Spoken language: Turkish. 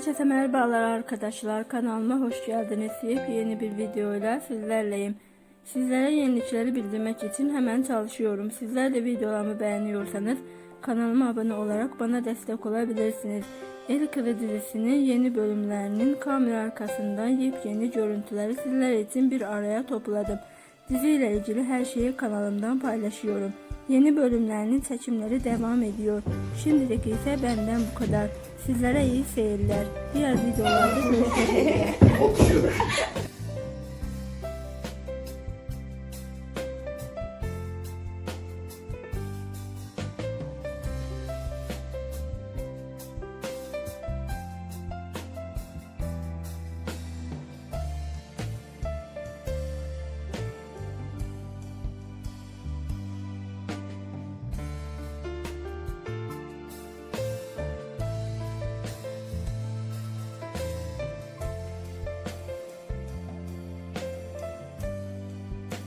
Herkese merhabalar arkadaşlar. Kanalıma hoş geldiniz. Yepyeni bir videoyla sizlerleyim. Sizlere yenilikleri bildirmek için hemen çalışıyorum. Sizler de videolarımı beğeniyorsanız kanalıma abone olarak bana destek olabilirsiniz. El Kılı dizisinin yeni bölümlerinin kamera arkasından yepyeni görüntüleri sizler için bir araya topladım. Diziyle ilgili her şeyi kanalımdan paylaşıyorum. Yeni bölümlerinin seçimleri devam ediyor. Şimdilik ise benden bu kadar. Sizlere iyi seyirler. Diğer videolarda görüşmek üzere.